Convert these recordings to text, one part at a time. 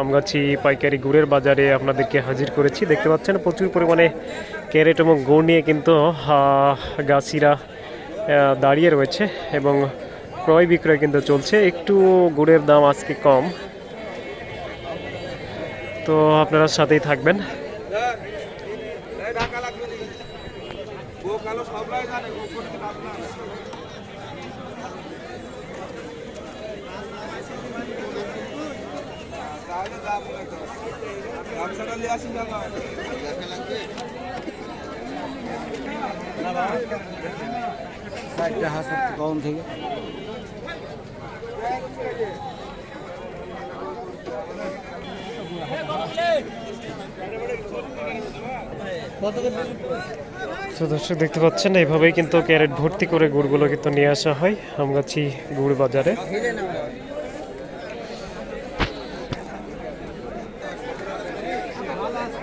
আমগাছি পাইকারি গুড়ের বাজারে আপনাদেরকে হাজির করেছি। দেখতে পাচ্ছেন, প্রচুর পরিমাণে ক্যারেট এবং গুড় নিয়ে কিন্তু গাছিরা দাঁড়িয়ে রয়েছে এবং ক্রয় বিক্রয় কিন্তু চলছে। একটু গুড়ের দাম আজকে কম। তো আপনারা সাথেই থাকবেন। চারটা কখন থেকে দর্শক দেখতে পাচ্ছেন, এইভাবেই কিন্তু ক্যারেট ভর্তি করে গুড়গুলো কিন্তু নিয়ে আসা হয়। আমগাছি গুড় বাজারে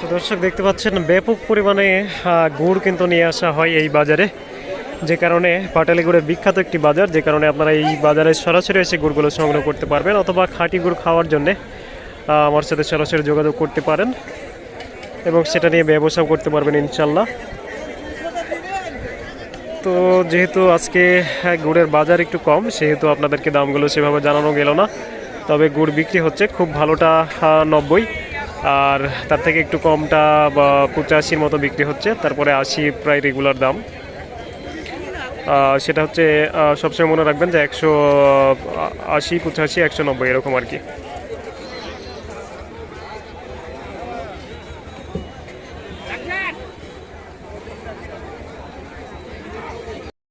তো দর্শক, দেখতে পাচ্ছেন, ব্যাপক পরিমাণে গুড় কিন্তু নিয়ে আসা হয় এই বাজারে। যে কারণে পাটালি গুড়ের বিখ্যাত একটি বাজার, যে কারণে আপনারা এই বাজারে সরাসরি এসে গুড়গুলো সংগ্রহ করতে পারবেন অথবা খাঁটি গুড় খাওয়ার জন্যে আমার সাথে সরাসরি যোগাযোগ করতে পারেন এবং সেটা নিয়ে ব্যবসাও করতে পারবেন ইনশাল্লাহ তো যেহেতু আজকে গুড়ের বাজার একটু কম, সেহেতু আপনাদেরকে দামগুলো সেভাবে জানানো গেল না। তবে গুড় বিক্রি হচ্ছে। খুব ভালোটা নব্বই। আর তার থেকে একটু কমটা বা পঁচাশির মতো বিক্রি হচ্ছে। তারপরে আশি প্রায় রেগুলার দাম। সেটা হচ্ছে সবসময় মনে রাখবেন যে একশো আশি, পঁচাশি, একশো নব্বই এরকম আর কি।